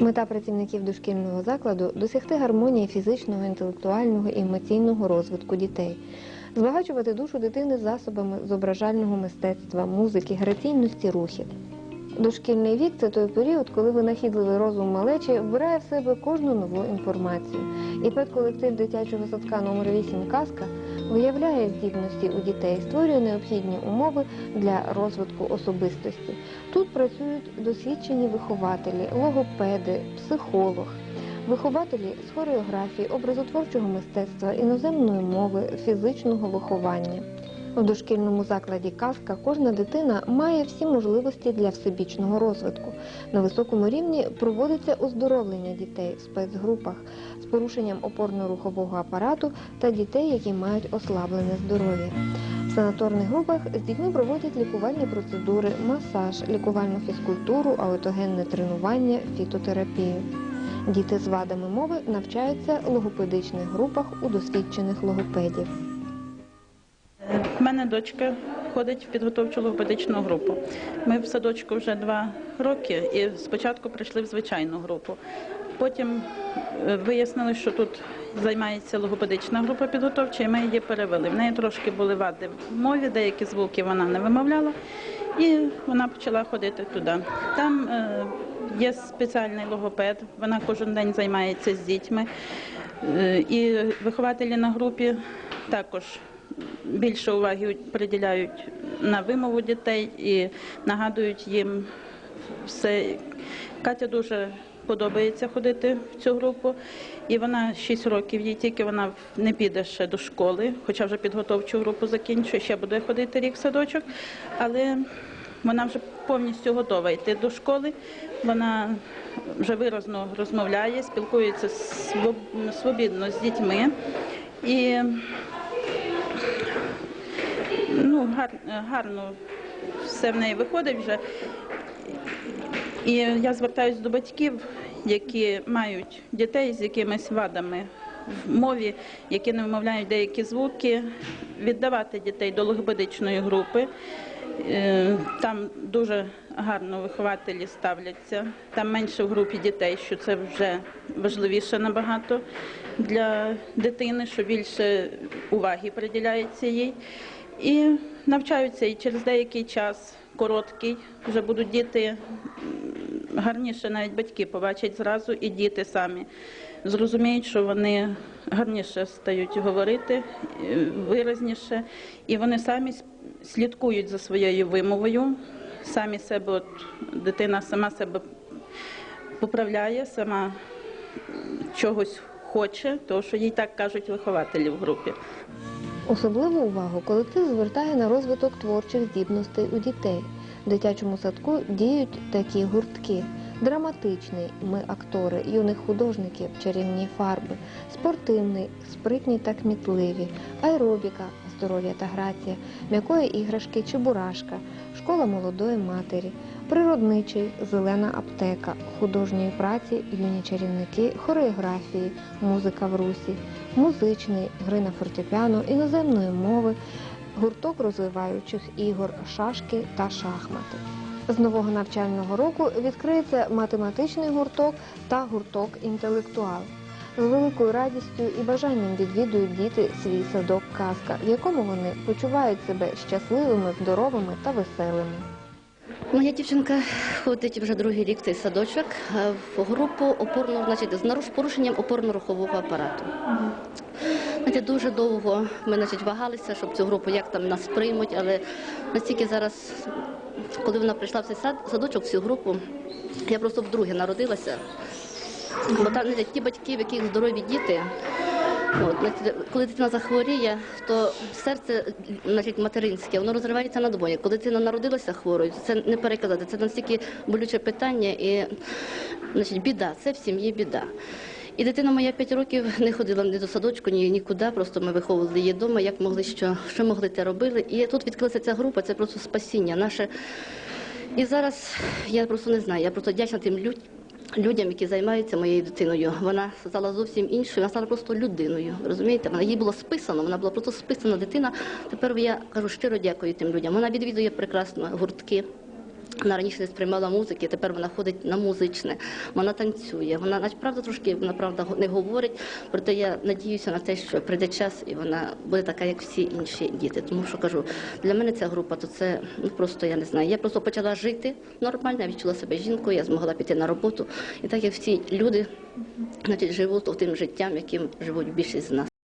Мета працівників дошкільного закладу досягти гармонії фізичного, інтелектуального і емоційного розвитку дітей, збагачувати душу дитини засобами зображального мистецтва, музики, граційності рухів. Дошкільний вік це той період, коли винахідливий розум малечі вбирає в себе кожну нову інформацію. І педколектив дитячого садка номер 8 Казка виявляє здібності у дітей, створює необхідні умови для розвитку особистості. Тут працюють досвідчені вихователі, логопеди, психолог, вихователі з хореографії, образотворчого мистецтва, іноземної мови, фізичного виховання. У дошкільному закладі казка кожна дитина має всі можливості для всебічного розвитку. На високому рівні проводиться оздоровлення дітей в спецгрупах з порушенням опорно-рухового апарату та дітей, які мають ослаблене здоров'я. В санаторних групах з дітьми проводять лікувальні процедури, масаж, лікувальну фізкультуру, аутогенне тренування, фітотерапію. Діти з вадами мови навчаються в логопедичних групах у досвідчених логопедів. У мене дочка ходить в підготовчу логопедичну групу. Ми в садочку вже два роки і спочатку прийшли в звичайну групу. Потім е, вияснили, що тут займається логопедична група підготовча, і ми її перевели. В неї трошки були вади в мові, деякі звуки вона не вимовляла, і вона почала ходити туди. Там е, є спеціальний логопед, вона кожен день займається з дітьми. Е, І вихователі на групі також більше уваги приділяють на вимову дітей і нагадують їм все. Катя дуже подобається ходити в цю групу, і вона 6 років, їй тільки вона не піде ще до школи, хоча вже підготовчу групу закінчує, ще буде ходити рік в садочок, але вона вже повністю готова йти до школи. Вона вже виразно розмовляє, спілкується своб- свобідно з дітьми. І ну, гар, гарно все в неї виходить вже. І я звертаюся до батьків, які мають дітей з якимись вадами в мові, які не вимовляють деякі звуки, віддавати дітей до логопедичної групи. Е, Там дуже гарно вихователі ставляться. Там менше в групі дітей, що це вже важливіше набагато для дитини, що більше уваги приділяється їй. І навчаються і через деякий час, короткий, вже будуть діти гарніше, навіть батьки побачать зразу, і діти самі зрозуміють, що вони гарніше стають говорити, е, виразніше, і вони самі слідкують за своєю вимовою, самі себе, от дитина сама себе поправляє, сама чогось хоче, тому що їй так кажуть вихователі в групі. Особливу увагу колектив звертає на розвиток творчих здібностей у дітей. В дитячому садку діють такі гуртки: драматичний ми актори, юних художників, чарівні фарби, спортивний, спритні та кмітливі, аеробіка, здоров'я та грація, м'якої іграшки чебурашка, школа молодої матері, природничий, зелена аптека, художньої праці, юні чарівники, хореографії, музика в русі, музичний, гри на фортепіано, іноземної мови, гурток розвиваючих ігор, шашки та шахмати. З нового навчального року відкриється математичний гурток та гурток інтелектуал. З великою радістю і бажанням відвідують діти свій садок казка, в якому вони почувають себе щасливими, здоровими та веселими. Моя дівчинка ходить вже другий рік в цей садочок в групу опорно, значить, з порушенням опорно-рухового апарату. Знаєте, дуже довго ми значить, вагалися, щоб цю групу як там нас приймуть, але настільки зараз, коли вона прийшла в цей сад, садочок, в цю групу, я просто вдруге народилася. Бо там ті батьки, в яких здорові діти, От, коли дитина захворіє, то серце значить, материнське, воно розривається на двоє. Коли дитина народилася хворою, це не переказати. Це настільки болюче питання і значить, біда. Це в сім'ї біда. І дитина моя 5 років не ходила ні до садочку, ні нікуди. Просто ми виховували її вдома, як могли, що, що могли, те робили. І тут відкрилася ця група, це просто спасіння наше. І зараз я просто не знаю, я просто вдячна тим людям. Людям, які займаються моєю дитиною, вона стала зовсім іншою, вона стала просто людиною. Розумієте, вона їй було списано, вона була просто списана дитина. Тепер я кажу щиро дякую тим людям. Вона відвідує прекрасно гуртки. Вона раніше не сприймала музики, тепер вона ходить на музичне, вона танцює. Вона правда трошки правда не говорить. Проте я надіюся на те, що прийде час і вона буде така, як всі інші діти. Тому що кажу, для мене ця група, то це ну просто я не знаю. Я просто почала жити нормально, я відчула себе жінкою, я змогла піти на роботу. І так як всі люди, значить, живуть тим життям, яким живуть більшість з нас.